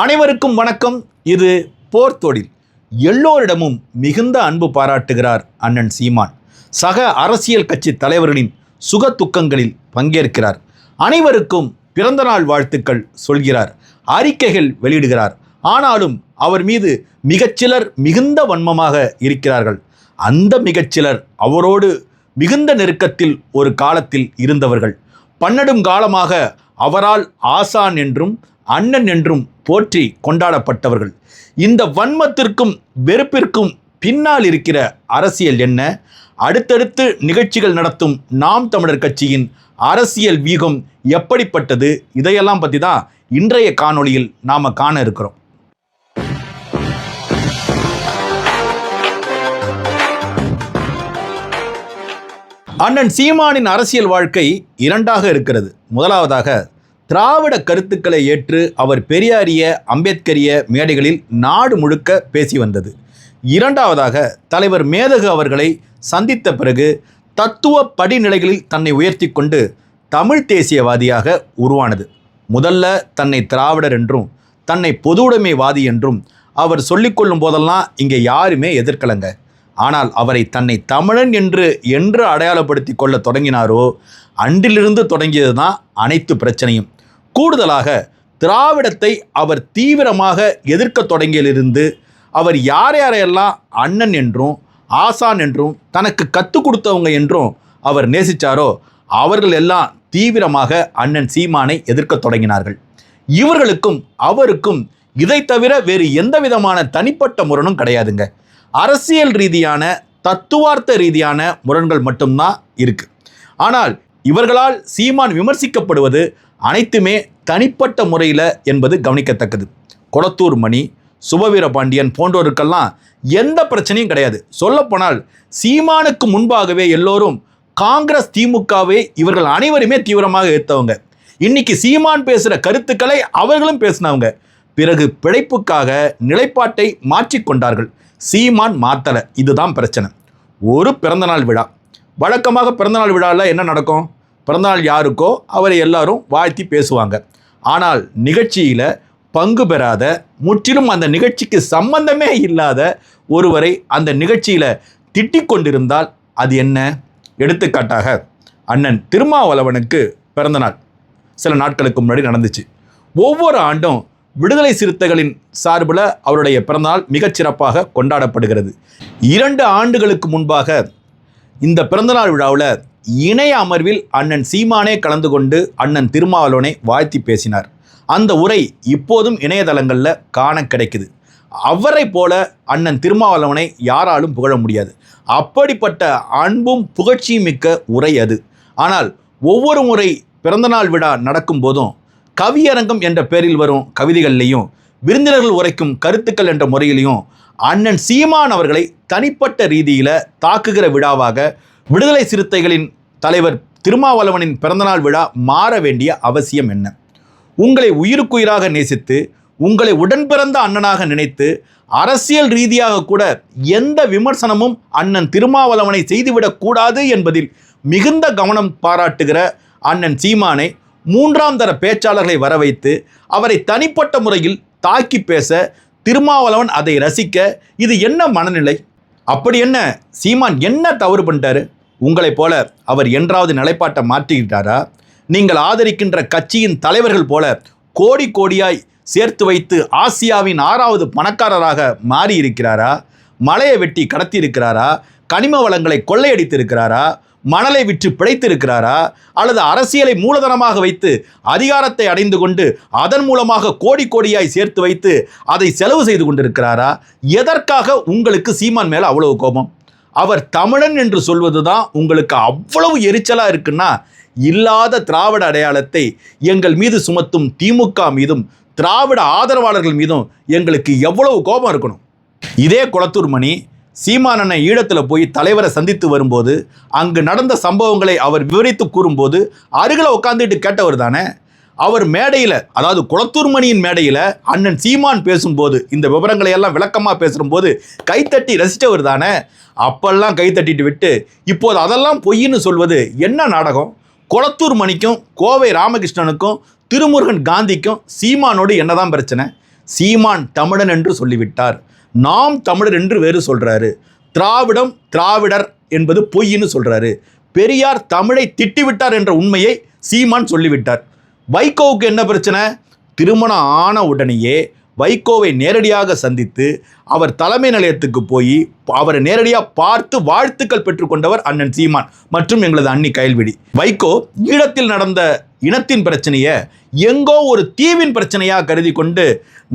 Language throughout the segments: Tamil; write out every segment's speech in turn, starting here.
அனைவருக்கும் வணக்கம். இது போர் தொழில். எல்லோரிடமும் மிகுந்த அன்பு பாராட்டுகிறார் அண்ணன் சீமான். சக அரசியல் கட்சி தலைவர்களின் சுக துக்கங்களில் பங்கேற்கிறார். அனைவருக்கும் பிறந்தநாள் வாழ்த்துக்கள் சொல்கிறார். அறிக்கைகள் வெளியிடுகிறார். ஆனாலும் அவர் மீது மிகச்சிலர் மிகுந்த வன்மமாக இருக்கிறார்கள். அந்த மிகச்சிலர் அவரோடு மிகுந்த நெருக்கத்தில் ஒரு காலத்தில் இருந்தவர்கள். பன்னெடும் காலமாக அவரால் ஆசான் என்றும் அண்ணன் என்றும் போற்றி கொண்டாடப்பட்டவர்கள். இந்த வன்மத்திற்கும் வெறுப்பிற்கும் பின்னால் இருக்கிற அரசியல் என்ன? அடுத்தடுத்து நிகழ்ச்சிகள் நடத்தும் நாம் தமிழர் கட்சியின் அரசியல் வீகம் எப்படிப்பட்டது? இதையெல்லாம் பற்றி தான் இன்றைய காணொளியில் நாம் காண இருக்கிறோம். அண்ணன் சீமானின் அரசியல் வாழ்க்கை இரண்டாக இருக்கிறது. முதலாவதாக திராவிட கருத்துக்களை ஏற்று அவர் பெரியாரிய அம்பேத்கரிய மேடைகளில் நாடு முழுக்க பேசி வந்தது. இரண்டாவதாக தலைவர் மேதகு அவர்களை சந்தித்த பிறகு தத்துவ படிநிலைகளில் தன்னை உயர்த்தி கொண்டு தமிழ் தேசியவாதியாக உருவானது. முதல்ல தன்னை திராவிடர் என்றும் தன்னை பொதுவுடைமைவாதி என்றும் அவர் சொல்லிக்கொள்ளும் போதெல்லாம் இங்கே யாருமே எதிர்க்கலங்க. ஆனால் அவரை தன்னை தமிழன் என்று என்று அடையாளப்படுத்தி கொள்ள தொடங்கினாரோ அன்றிலிருந்து தொடங்கியது தான் அனைத்து பிரச்சனையும். கூடுதலாக திராவிடத்தை அவர் தீவிரமாக எதிர்க்க தொடங்கியிலிருந்து அவர் யார் யாரையெல்லாம் அண்ணன் என்றும் ஆசான் என்றும் தனக்கு கற்றுக் கொடுத்தவங்க என்றும் அவர் நேசிச்சாரோ அவர்கள் எல்லாம் தீவிரமாக அண்ணன் சீமானை எதிர்க்க தொடங்கினார்கள். இவர்களுக்கும் அவருக்கும் இதை தவிர வேறு எந்த விதமான தனிப்பட்ட முரணும் கிடையாதுங்க. அரசியல் ரீதியான தத்துவார்த்த ரீதியான முரண்கள் மட்டும்தான் இருக்கு. ஆனால் இவர்களால் சீமான் விமர்சிக்கப்படுவது அனைத்துமே தனிப்பட்ட முறையில் என்பது கவனிக்கத்தக்கது. கொளத்தூர் மணி சுபவீர பாண்டியன் போன்றோருக்கெல்லாம் எந்த பிரச்சனையும் கிடையாது. சொல்லப்போனால் சீமானுக்கு முன்பாகவே எல்லோரும் காங்கிரஸ் திமுகவை இவர்கள் அனைவருமே தீவிரமாக ஏற்றவங்க இன்னைக்கு சீமான் பேசுகிற கருத்துக்களை அவர்களும் பேசினவங்க. பிறகு பிழைப்புக்காக நிலைப்பாட்டை மாற்றிக்கொண்டார்கள் சீமான் மாத்தலை. இதுதான் பிரச்சனை. ஒரு பிறந்தநாள் விழா. வழக்கமாக பிறந்தநாள் விழாவில் என்ன நடக்கும்? பிறந்தநாள் யாருக்கோ அவரை எல்லாரும் வாழ்த்தி பேசுவாங்க. ஆனால் நிகழ்ச்சியில் பங்கு பெறாத முற்றிலும் அந்த நிகழ்ச்சிக்கு சம்பந்தமே இல்லாத ஒருவரை அந்த நிகழ்ச்சியில் திட்டிக் கொண்டிருந்தால் அது என்ன? எடுத்துக்காட்டாக அண்ணன் திருமாவளவனுக்கு பிறந்தநாள். சில நாட்களுக்கு முன்னாடி நடந்துச்சு. ஒவ்வொரு ஆண்டும் விடுதலை சிறுத்தைகளின் சார்பில் அவருடைய பிறந்தநாள் மிகச்சிறப்பாக கொண்டாடப்படுகிறது. இரண்டு ஆண்டுகளுக்கு முன்பாக இந்த பிறந்தநாள் விழாவில் இணைய அமர்வில் அண்ணன் சீமானே கலந்து கொண்டு அண்ணன் திருமாவளவனை வாழ்த்தி பேசினார். அந்த உரை இப்போதும் இணையதளங்களில் காண கிடைக்குது. அவரை போல அண்ணன் திருமாவளவனை யாராலும் புகழ முடியாது. அப்படிப்பட்ட அன்பும் புகழ்ச்சியும் மிக்க உரை அது. ஆனால் ஒவ்வொரு முறை பிறந்தநாள் விழா நடக்கும் போதும் கவியரங்கம் என்ற பெயரில் வரும் கவிதைகள்லையும் விருந்தினர்கள் உரைக்கும் கருத்துக்கள் என்ற முறையிலையும் அண்ணன் சீமான் அவர்களை தனிப்பட்ட ரீதியில் தாக்குகிற விழாவாக விடுதலை சிறுத்தைகளின் தலைவர் திருமாவளவனின் பிறந்தநாள் விழா மாற வேண்டிய அவசியம் என்ன? உங்களை உயிருக்குயிராக நேசித்து உங்களை உடன்பிறந்த அண்ணனாக நினைத்து அரசியல் ரீதியாக கூட எந்த விமர்சனமும் அண்ணன் திருமாவளவனை செய்துவிடக்கூடாது என்பதில் மிகுந்த கவனம் பாராட்டுகிற அண்ணன் சீமானை மூன்றாம் தர பேச்சாளர்களை வர வைத்து அவரை தனிப்பட்ட முறையில் தாக்கி பேச திருமாவளவன் அதை ரசிக்க இது என்ன மனநிலை? அப்படி என்ன? சீமான் என்ன தவறு பண்ணிட்டாரு? உங்களைப் போல அவர் என்றாவது நிலைப்பாட்டை மாற்றிக்கிட்டாரா? நீங்கள் ஆதரிக்கின்ற கட்சியின் தலைவர்கள் போல கோடி கோடியாய் சேர்த்து வைத்து ஆசியாவின் ஆறாவது பணக்காரராக மாறி இருக்கிறாரா மலையை வெட்டி கடத்தி இருக்கிறாரா கனிம வளங்களை கொள்ளையடித்திருக்கிறாரா? மணலை விற்று பிழைத்திருக்கிறாரா? அல்லது அரசியலை மூலதனமாக வைத்து அதிகாரத்தை அடைந்து கொண்டு அதன் மூலமாக கோடி கோடியாய் சேர்த்து வைத்து அதை செலவு செய்து கொண்டிருக்கிறாரா? எதற்காக உங்களுக்கு சீமான் மேலே அவ்வளவு கோபம்? அவர் தமிழன் என்று சொல்வது தான் உங்களுக்கு அவ்வளவு எரிச்சலாக இருக்குன்னா இல்லாத திராவிட அடையாளத்தை எங்கள் மீது சுமத்தும் திமுக மீதும் திராவிட ஆதரவாளர்கள் மீதும் எங்களுக்கு எவ்வளவு கோபம் இருக்கணும்? இதே குளத்தூர் மணி சீமானனை ஈழத்தில் போய் தலைவரை சந்தித்து வரும்போது அங்கு நடந்த சம்பவங்களை அவர் விவரித்து கூறும்போது அருகில் உட்காந்துட்டு கேட்டவர் தானே அவர் மேடையில் அதாவது குளத்தூர் மணியின் மேடையில் அண்ணன் சீமான் பேசும்போது இந்த விவரங்களை எல்லாம் விளக்கமாக பேசும்போது கைத்தட்டி ரசித்தவர் தானே அப்பெல்லாம் கைத்தட்டிட்டு விட்டு இப்போது அதெல்லாம் பொய்ன்னு சொல்வது என்ன நாடகம்? குளத்தூர் மணிக்கும் கோவை ராமகிருஷ்ணனுக்கும் திருமுருகன் காந்திக்கும் சீமானோடு என்னதான் பிரச்சனை? சீமான் தமிழன் என்று சொல்லிவிட்டார். நாம் தமிழர் என்று வேறு சொல்கிறாரு திராவிடம் திராவிடர் என்பது பொய்ன்னு சொல்கிறாரு பெரியார் தமிழை திட்டிவிட்டார் என்ற உண்மையை சீமான் சொல்லிவிட்டார். வைகோவுக்கு என்ன பிரச்சனை? திருமணம் ஆன உடனேயே வைகோவை நேரடியாக சந்தித்து அவர் தலைமை நிலையத்துக்கு போய் அவரை நேரடியாக பார்த்து வாழ்த்துக்கள் பெற்றுக்கொண்டவர் அண்ணன் சீமான் மற்றும் எங்களது அண்ணி கயல்விழி. வைகோ ஈழத்தில் நடந்த இனத்தின் பிரச்சனையை எங்கோ ஒரு தீவின் பிரச்சனையாக கருதி கொண்டு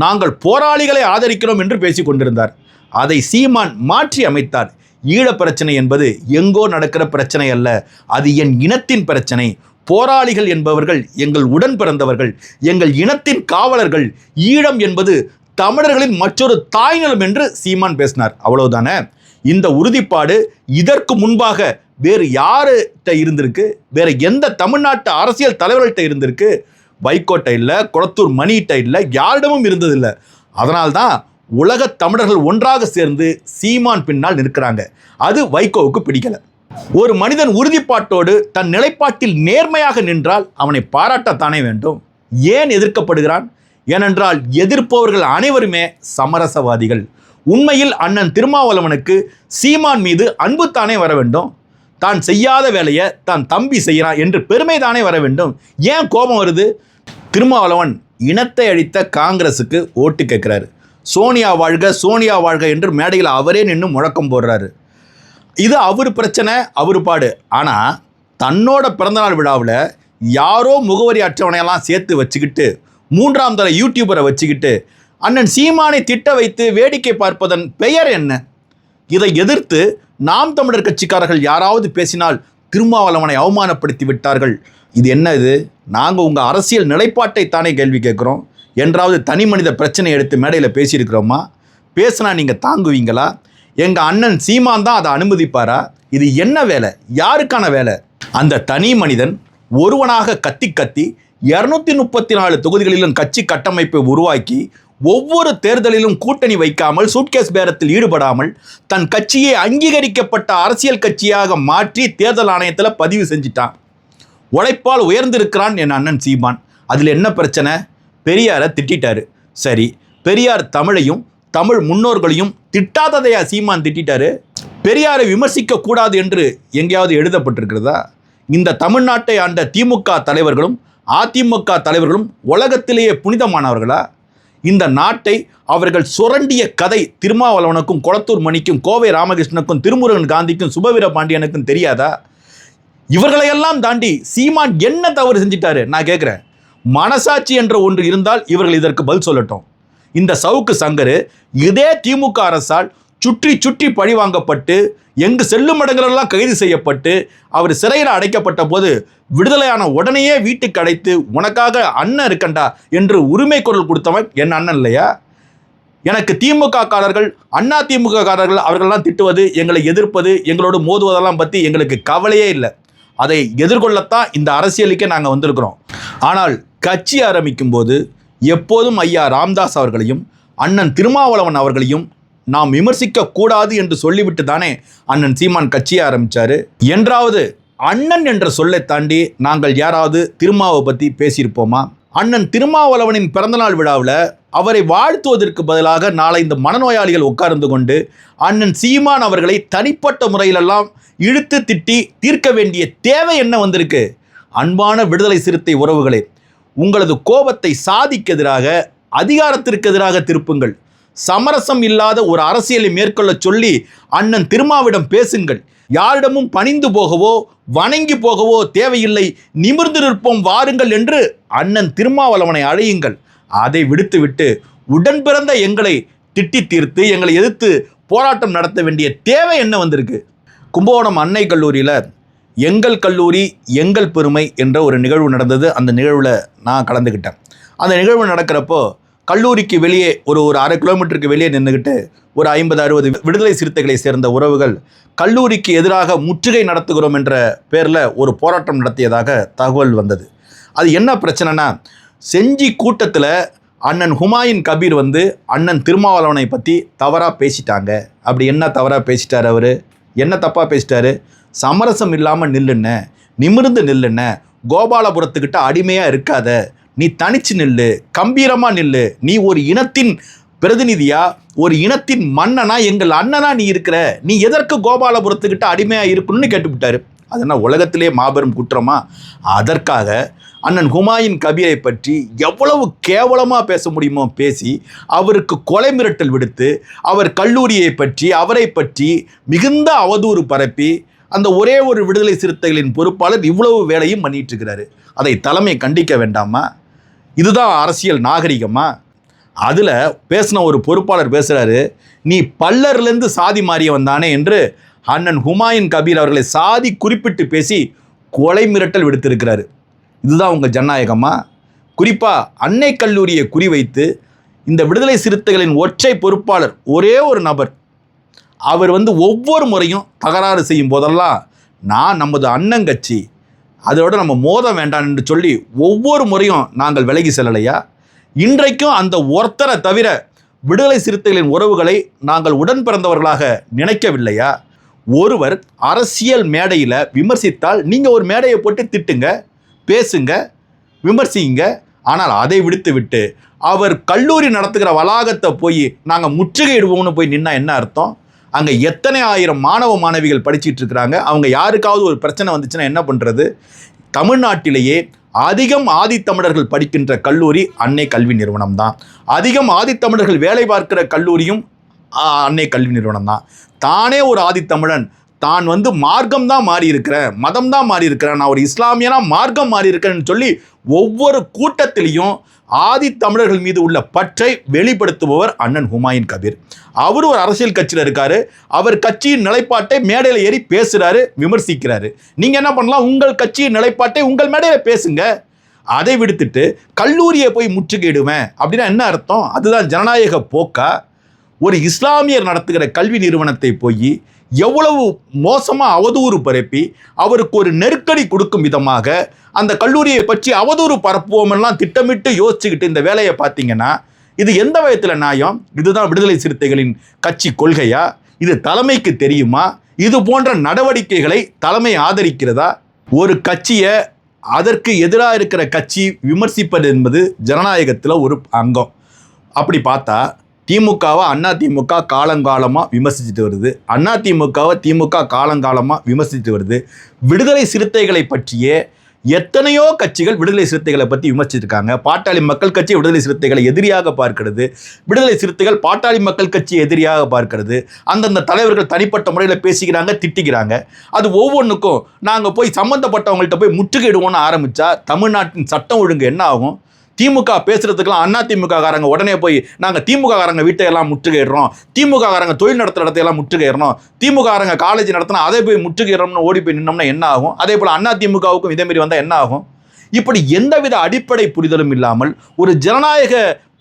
நாங்கள் போராளிகளை ஆதரிக்கிறோம் என்று பேசி கொண்டிருந்தார். அதை சீமான் மாற்றி அமைத்தார். ஈழ பிரச்சனை என்பது எங்கோ நடக்கிற பிரச்சனை அல்ல அது என் இனத்தின் பிரச்சனை. போராளிகள் என்பவர்கள் எங்கள் உடன் பிறந்தவர்கள் எங்கள் இனத்தின் காவலர்கள் ஈழம் என்பது தமிழர்களின் மற்றொரு தாய்நிலம் என்று சீமான் பேசினார். அவ்வளவுதானே? இந்த உறுதிப்பாடு இதற்கு முன்பாக வேறு யார்கிட்ட இருந்திருக்கு? வேறு எந்த தமிழ்நாட்டு அரசியல் தலைவர்கள்ட்ட இருந்திருக்கு? வைகோட்டை இல்லை குளத்தூர் மணிகிட்ட இல்லை யாரிடமும் இருந்ததில்லை. அதனால்தான் உலகத் தமிழர்கள் ஒன்றாக சேர்ந்து சீமான் பின்னால் நிற்கிறாங்க. அது வைகோவுக்கு பிடிக்கலை. ஒரு மனிதன் உறுதிப்பாட்டோடு தன் நிலைப்பாட்டில் நேர்மையாக நின்றால் அவனை பாராட்டத்தானே வேண்டும்? ஏன் எதிர்க்கப்படுகிறான்? ஏனென்றால் எதிர்ப்பவர்கள் அனைவருமே சமரசவாதிகள். உண்மையில் அண்ணன் திருமாவளவனுக்கு சீமான் மீது அன்பு தானே வர வேண்டும். தான் செய்யாத வேலையை தான் தம்பி செய்கிறான் என்று பெருமை தானே வர வேண்டும். ஏன் கோபம் வருது? திருமாவளவன் இனத்தை அழித்த காங்கிரஸுக்கு ஓட்டு கேட்குறாரு. சோனியா வாழ்க சோனியா வாழ்க என்று மேடையில் அவரே நின்று முழக்கம் போடுறாரு. இது அவர் பிரச்சனை அவர் பாடு. ஆனால் தன்னோட பிறந்தநாள் விழாவில் யாரோ முகவரி அற்றவனையெல்லாம் சேர்த்து வச்சுக்கிட்டு மூன்றாம் தர யூடியூபரை வச்சுக்கிட்டு அண்ணன் சீமானை திட்ட வைத்து வேடிக்கை பார்ப்பதன் பெயர் என்ன? இதை எதிர்த்து நாம் தமிழர் கட்சிக்காரர்கள் யாராவது பேசினால் திருமாவளவனை அவமானப்படுத்தி விட்டார்கள். இது என்ன இது? நாங்கள் உங்கள் அரசியல் நிலைப்பாட்டை தானே கேள்வி கேட்குறோம்? என்றாவது தனி மனித பிரச்சனை எடுத்து மேடையில் பேசியிருக்கிறோமா? பேசினா நீங்கள் தாங்குவீங்களா? எங்கள் அண்ணன் சீமான் தான் அதை அனுமதிப்பாரா? இது என்ன வேலை? யாருக்கான வேலை? அந்த தனி மனிதன் ஒருவனாக கத்தி கத்தி இரநூத்தி முப்பத்தி நாலு தொகுதிகளிலும் கட்சி கட்டமைப்பை உருவாக்கி ஒவ்வொரு தேர்தலிலும் கூட்டணி வைக்காமல் சூட்கேஸ் பேரத்தில் ஈடுபடாமல் தன் கட்சியை அங்கீகரிக்கப்பட்ட அரசியல் கட்சியாக மாற்றி தேர்தல் ஆணையத்தில் பதிவு செஞ்சிட்டான். உழைப்பால் உயர்ந்திருக்கிறான் என் அண்ணன் சீமான். அதில் என்ன பிரச்சனை? பெரியாரை திட்டாரு சரி பெரியார் தமிழையும் தமிழ் முன்னோர்களையும் திட்டாததையா சீமான் திட்டிட்டாரு? பெரியாரை விமர்சிக்க கூடாது என்று எங்கேயாவது எழுதப்பட்டிருக்கிறதா? இந்த தமிழ்நாட்டை ஆண்ட திமுக தலைவர்களும் அதிமுக தலைவர்களும் உலகத்திலேயே புனிதமானவர்களா? இந்த நாட்டை அவர்கள் சுரண்டிய கதை திருமாவளவனுக்கும் கொளத்தூர் மணிக்கும் கோவை ராமகிருஷ்ணனுக்கும் திருமுருகன் காந்திக்கும் சுபவீர பாண்டியனுக்கும் தெரியாதா? இவர்களையெல்லாம் தாண்டி சீமான் என்ன தவறு செஞ்சிட்டாரு? நான் கேட்குறேன் மனசாட்சி என்ற ஒன்று இருந்தால் இவர்கள் இதற்கு பதில் சொல்லட்டும். இந்த சவுக்கு சங்கர் இதே திமுக அரசால் சுற்றி சுற்றி பழி வாங்கப்பட்டு எங்கு செல்லும் இடங்களெல்லாம் கைது செய்யப்பட்டு அவர் சிறையில் அடைக்கப்பட்ட போது விடுதலையான உடனேயே வீட்டுக்கு அடைத்து உனக்காக அண்ணன் இருக்கண்டா என்று உரிமை குரல் கொடுத்தவன் என் அண்ணன் இல்லையா? எனக்கு திமுக காரர்கள் அண்ணா திமுக காரர்கள் அவர்களெல்லாம் திட்டுவது எங்களை எதிர்ப்பது எங்களோடு மோதுவதெல்லாம் பற்றி எங்களுக்கு கவலையே இல்லை. அதை எதிர்கொள்ளத்தான் இந்த அரசியலுக்கே நாங்கள் வந்திருக்கிறோம். ஆனால் கட்சி ஆரம்பிக்கும் போது எப்போதும் ஐயா ராம்தாஸ் அவர்களையும் அண்ணன் திருமாவளவன் அவர்களையும் நாம் விமர்சிக்க கூடாது என்று சொல்லிவிட்டு தானே அண்ணன் சீமான் கட்சியை ஆரம்பித்தார் என்றாவது அண்ணன் என்ற சொல்லை தாண்டி நாங்கள் யாராவது திருமாவை பற்றி பேசியிருப்போமா? அண்ணன் திருமாவளவனின் பிறந்தநாள் விழாவில் அவரை வாழ்த்துவதற்கு பதிலாக நாளை இந்த மனநோயாளிகள் உட்கார்ந்து கொண்டு அண்ணன் சீமான் அவர்களை தனிப்பட்ட முறையிலெல்லாம் இழுத்து திட்டி தீர்க்க வேண்டிய தேவை என்ன வந்திருக்கு? அன்பான விடுதலை சிறுத்தை உறவுகளே உங்களது கோபத்தை சாதிக்கு எதிராக அதிகாரத்திற்கு எதிராக திருப்புங்கள். சமரசம் இல்லாத ஒரு அரசியலை மேற்கொள்ள சொல்லி அண்ணன் திருமாவிடம் பேசுங்கள். யாரிடமும் பணிந்து போகவோ வணங்கி போகவோ தேவையில்லை. நிமிர்ந்து நிற்போம் வாருங்கள் என்று அண்ணன் திருமாவளவனை அழையுங்கள். அதை விடுத்துவிட்டு உடன் பிறந்த எங்களை திட்டி தீர்த்து எங்களை எதிர்த்து போராட்டம் நடத்த வேண்டிய தேவை என்ன வந்திருக்கு? கும்பகோணம் அன்னை கல்லூரியில் எங்கள் கல்லூரி எங்கள் பெருமை என்ற ஒரு நிகழ்வு நடந்தது. அந்த நிகழ்வில் நான் கலந்துக்கிட்டேன் அந்த நிகழ்வு நடக்கிறப்போ கல்லூரிக்கு வெளியே ஒரு ஒரு அரை கிலோமீட்டருக்கு வெளியே நின்றுக்கிட்டு ஒரு ஐம்பது அறுபது விடுதலை சிறுத்தைகளை சேர்ந்த உறவுகள் கல்லூரிக்கு எதிராக முற்றுகை நடத்துகிறோம் என்ற பேரில் ஒரு போராட்டம் நடத்தியதாக தகவல் வந்தது. அது என்ன பிரச்சனைனா செஞ்சி கூட்டத்தில் அண்ணன் ஹுமாயூன் கபீர் வந்து அண்ணன் திருமாவளவனை பற்றி தவறாக பேசிட்டாங்க. அப்படி என்ன தவறாக பேசிட்டார் அவர்? என்ன தப்பாக பேசிட்டாரு? சமரசம் இல்லாமல் நில்லுன்னு நிமிர்ந்து நில்லுன்னு கோபாலபுரத்துக்கிட்ட அடிமையாக இருக்காத நீ தனிச்சு நில்லு கம்பீரமாக நில்லு நீ ஒரு இனத்தின் பிரதிநிதியா ஒரு இனத்தின் மன்னனா எங்கள் அண்ணனா நீ இருக்கிற நீ எதற்கு கோபாலபுரத்துக்கிட்ட அடிமையா இருக்கணும்னு கேட்டுவிட்டாரு. அதனால் உலகத்திலே மாபெரும் குற்றமா? அதற்காக அண்ணன் ஹுமாயூன் கபீரை பற்றி எவ்வளவு கேவலமாக பேச முடியுமோ பேசி அவருக்கு கொலை மிரட்டல் விடுத்து அவர் கல்லூரியை பற்றி அவரை பற்றி மிகுந்த அவதூறு பரப்பி அந்த ஒரே ஒரு விடுதலை சிறுத்தைகளின் பொறுப்பாளர் இவ்வளவு வேலையும் பண்ணிட்டு இருக்கிறாரு அதை தலைமை கண்டிக்க வேண்டாமா? இதுதான் அரசியல் நாகரிகமா? அதில் பேசின ஒரு பொறுப்பாளர் பேசுகிறாரு நீ பல்லர்லேருந்து சாதி மாறிய வந்தானே என்று அண்ணன் ஹுமாயூன் கபீர் அவர்களை சாதி குறிப்பிட்டு பேசி கொலை மிரட்டல் விடுத்திருக்கிறாரு. இதுதான் உங்கள் ஜனநாயகமா? குறிப்பாக அன்னை கல்லூரியை குறிவைத்து இந்த விடுதலை சிறுத்தைகளின் ஒற்றை பொறுப்பாளர் ஒரே ஒரு நபர் அவர் வந்து ஒவ்வொரு முறையும் தகராறு செய்யும் போதெல்லாம் நான் நமது அண்ணங்கட்சி அதோட நம்ம மோத வேண்டாம் என்று சொல்லி ஒவ்வொரு முறையும் நாங்கள் விலகி செல்லலையா? இன்றைக்கும் அந்த ஒருத்தரை தவிர விடுதலை சிறுத்தைகளின் உறவுகளை நாங்கள் உடன் பிறந்தவர்களாக நினைக்கவில்லையா? ஒருவர் அரசியல் மேடையில் விமர்சித்தால் நீங்கள் ஒரு மேடையை போட்டு திட்டுங்க பேசுங்க விமர்சிங்க. ஆனால் அதை விடுத்து விட்டு அவர் கல்லூரி நடத்துகிற வளாகத்தை போய் நாங்கள் முற்றுகையிடுவோம்னு போய் நின்னா என்ன அர்த்தம்? அங்கே எத்தனை ஆயிரம் மாணவ மாணவிகள் படிச்சுட்டு இருக்கிறாங்க? அவங்க யாருக்காவது ஒரு பிரச்சனை வந்துச்சுன்னா என்ன பண்ணுறது தமிழ்நாட்டிலேயே அதிகம் ஆதித்தமிழர்கள் படிக்கின்ற கல்லூரி அன்னை கல்வி நிறுவனம் தான் அதிகம் ஆதித்தமிழர்கள் வேலை பார்க்கிற கல்லூரியும் அன்னை கல்வி நிறுவனம் தான் தானே ஒரு ஆதித்தமிழன். தான் வந்து மார்க்கம் தான் மாறி இருக்கிறேன் மதம் தான் மாறி இருக்கிறேன் நான் ஒரு இஸ்லாமியனா மார்க்கம் மாறி இருக்கிறேன்னு சொல்லி ஒவ்வொரு கூட்டத்திலையும் ஆதித்தமிழர்கள் மீது உள்ள பற்றை வெளிப்படுத்துபவர் அண்ணன் ஹுமாயூன் கபீர். அவர் ஒரு அரசியல் கட்சியில் இருக்காரு. அவர் கட்சியின் நிலைப்பாட்டை மேடையில் ஏறி பேசுகிறாரு விமர்சிக்கிறாரு. நீங்கள் என்ன பண்ணலாம்? உங்கள் கட்சியின் நிலைப்பாட்டை உங்கள் மேடையில் பேசுங்க. அதை விடுத்துட்டு கல்லூரியை போய் முற்றுகையிடுவேன் அப்படின்னா என்ன அர்த்தம்? அதுதான் ஜனநாயக போக்கா? ஒரு இஸ்லாமியர் நடத்துகிற கல்வி நிறுவனத்தை போய் எவ்வளவு மோசமாக அவதூறு பரப்பி அவருக்கு ஒரு நெருக்கடி கொடுக்கும் விதமாக அந்த கல்லூரியை பற்றி அவதூறு பரப்புவோமெல்லாம் திட்டமிட்டு யோசிச்சுக்கிட்டு இந்த வேலையை பார்த்தீங்கன்னா இது எந்த விதத்தில் நியாயம்? இதுதான் விடுதலை சிறுத்தைகளின் கட்சி கொள்கையா? இது தலைமைக்கு தெரியுமா? இது போன்ற நடவடிக்கைகளை தலைமை ஆதரிக்கிறதா? ஒரு கட்சியை அதற்கு எதிராக இருக்கிற கட்சி விமர்சிப்பது என்பது ஜனநாயகத்தில் ஒரு அங்கம். அப்படி பார்த்தா திமுகவை அண்ணா திமுக காலங்காலமாக விமர்சிச்சுட்டு வருது. அண்ணா திமுகவை திமுக காலங்காலமாக விமர்சிச்சுட்டு வருது. விடுதலை சிறுத்தைகளை பற்றியே எத்தனையோ கட்சிகள் விடுதலை சிறுத்தைகளை பற்றி விமர்சிச்சிருக்காங்க. பாட்டாளி மக்கள் கட்சி விடுதலை சிறுத்தைகளை எதிரியாக பார்க்கிறது. விடுதலை சிறுத்தைகள் பாட்டாளி மக்கள் கட்சி எதிரியாக பார்க்கிறது. அந்தந்த தலைவர்கள் தனிப்பட்ட முறையில் பேசிக்கிறாங்க திட்டிக்கிறாங்க. அது ஒவ்வொன்றுக்கும் நாங்கள் போய் சம்மந்தப்பட்டவங்கள்ட்ட போய் முற்றுகையிடுவோம்னு ஆரம்பித்தா தமிழ்நாட்டின் சட்டம் ஒழுங்கு என்ன ஆகும்? திமுக பேசுறதுக்கெல்லாம் அண்ணா திமுக காரங்க உடனே போய் நாங்கள் திமுக காரங்க வீட்டையெல்லாம் முற்றுகையிடுறோம். திமுக காரங்க தொழில் நடத்துகிற இடத்தையெல்லாம் முற்றுகையிடுறோம். திமுக காரங்க காலேஜ் நடத்தினா அதை போய் முற்றுகையிடணும்னு ஓடி போய் நின்னோம்னா என்ன ஆகும்? அதே போல் அண்ணா திமுகவுக்கும் இதேமாரி வந்தால் என்ன ஆகும்? இப்படி எந்தவித அடிப்படை புரிதலும் இல்லாமல் ஒரு ஜனநாயக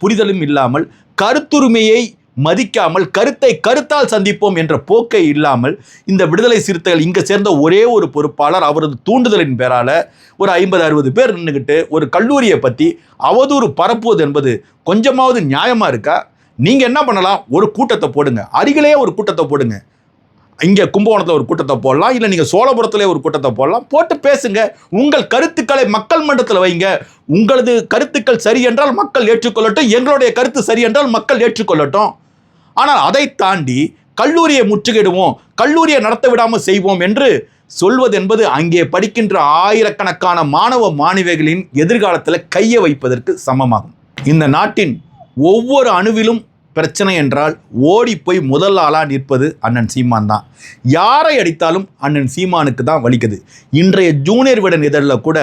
புரிதலும் இல்லாமல் கருத்துரிமையை மதிக்காமல் கருத்தை கருத்தால் சந்திப்போம் என்ற போக்கை இல்லாமல் இந்த விடுதலை சிறுத்தைகள் இங்கே சேர்ந்த ஒரே ஒரு பொறுப்பாளர் அவரது தூண்டுதலின் பேரால ஒரு ஐம்பது அறுபது பேர் நின்றுக்கிட்டு ஒரு கல்லூரியை பற்றி அவதூறு பரப்புவது என்பது கொஞ்சமாவது நியாயமாக இருக்கா? நீங்கள் என்ன பண்ணலாம்? ஒரு கூட்டத்தை போடுங்க. அருகிலேயே ஒரு கூட்டத்தை போடுங்க. இங்கே கும்பகோணத்தில் ஒரு கூட்டத்தை போடலாம். இல்லை நீங்கள் சோழபுரத்திலே ஒரு கூட்டத்தை போடலாம். போட்டு பேசுங்க. உங்கள் கருத்துக்களை மக்கள் மன்றத்தில் வைங்க. உங்களது கருத்துக்கள் சரி என்றால் மக்கள் ஏற்றுக்கொள்ளட்டும். எங்களுடைய கருத்து சரி என்றால் மக்கள் ஏற்றுக்கொள்ளட்டும். ஆனால் அதை தாண்டி கல்லூரியை முற்றுகிடுவோம் கல்லூரியை நடத்த விடாமல் செய்வோம் என்று சொல்வது என்பது அங்கே படிக்கின்ற ஆயிரக்கணக்கான மாணவ மாணவிகளின் எதிர்காலத்தில் கையை வைப்பதற்கு சமமாகும். இந்த நாட்டின் ஒவ்வொரு அணுவிலும் பிரச்சனை என்றால் ஓடி போய் முதல் ஆளாக நிற்பது அண்ணன் சீமான் தான். யாரை அடித்தாலும் அண்ணன் சீமானுக்கு தான் வலிக்குது. இன்றைய ஜூனியர் விடன் இதழில் கூட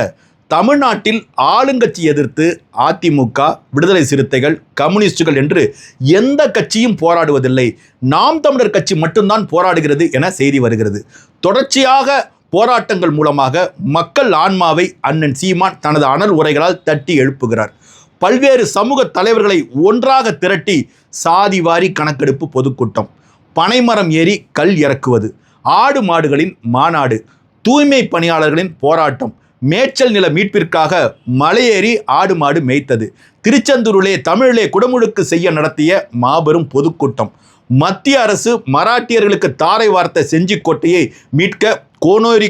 தமிழ்நாட்டில் ஆளுங்கட்சி எதிர்த்து அதிமுக விடுதலை சிறுத்தைகள் கம்யூனிஸ்டுகள் என்று எந்த கட்சியும் போராடுவதில்லை. நாம் தமிழர் கட்சி மட்டும்தான் போராடுகிறது என செய்தி வருகிறது. தொடர்ச்சியாக போராட்டங்கள் மூலமாக மக்கள் ஆன்மாவை அண்ணன் சீமான் தனது அனல் உரைகளால் தட்டி எழுப்புகிறார். பல்வேறு சமூக தலைவர்களை ஒன்றாக திரட்டி சாதி வாரி கணக்கெடுப்பு பொதுக்கூட்டம். பனைமரம் ஏறி கல் இறக்குவது. ஆடு மாடுகளின் மாநாடு. தூய்மை பணியாளர்களின் போராட்டம். மேய்ச்சல் நில மீட்பிற்காக மலையேறி ஆடு மாடு மேய்த்தது. திருச்செந்தூரிலே தமிழிலே குடமுழுக்கு செய்ய நடத்திய மாபெரும் பொதுக்கூட்டம். மத்திய அரசு மராட்டியர்களுக்கு தாரை வார்த்த செஞ்சிக்கோட்டையை மீட்க கோனோரி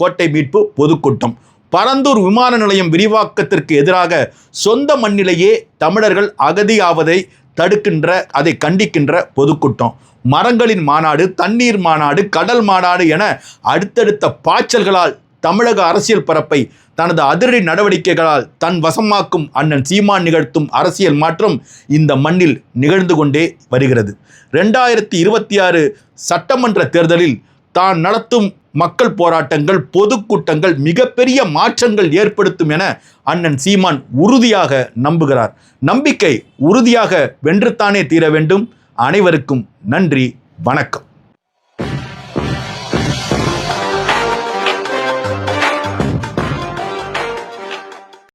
கோட்டை மீட்பு பொதுக்கூட்டம். பரந்தூர் விமான நிலையம் விரிவாக்கத்திற்கு எதிராக சொந்த மண்ணிலேயே தமிழர்கள் அகதியாவதை தடுக்கின்ற அதை கண்டிக்கின்ற பொதுக்கூட்டம். மரங்களின் மாநாடு தண்ணீர் மாநாடு கடல் மாநாடு என அடுத்தடுத்த பாய்ச்சல்களால் தமிழக அரசியல் பரப்பை தனது அதிரடி நடவடிக்கைகளால் தன் வசமாக்கும் அண்ணன் சீமான் நிகழ்த்தும் அரசியல் மாற்றம் இந்த மண்ணில் நிகழ்ந்து கொண்டே வருகிறது. ரெண்டாயிரத்தி இருபத்தி ஆறு சட்டமன்ற தேர்தலில் தான் நடத்தும் மக்கள் போராட்டங்கள் பொதுக்கூட்டங்கள் மிகப்பெரிய மாற்றங்கள் ஏற்படுத்தும் என அண்ணன் சீமான் உறுதியாக நம்புகிறார். நம்பிக்கை உறுதியாக வென்றுத்தானே தீர வேண்டும். அனைவருக்கும் நன்றி வணக்கம்.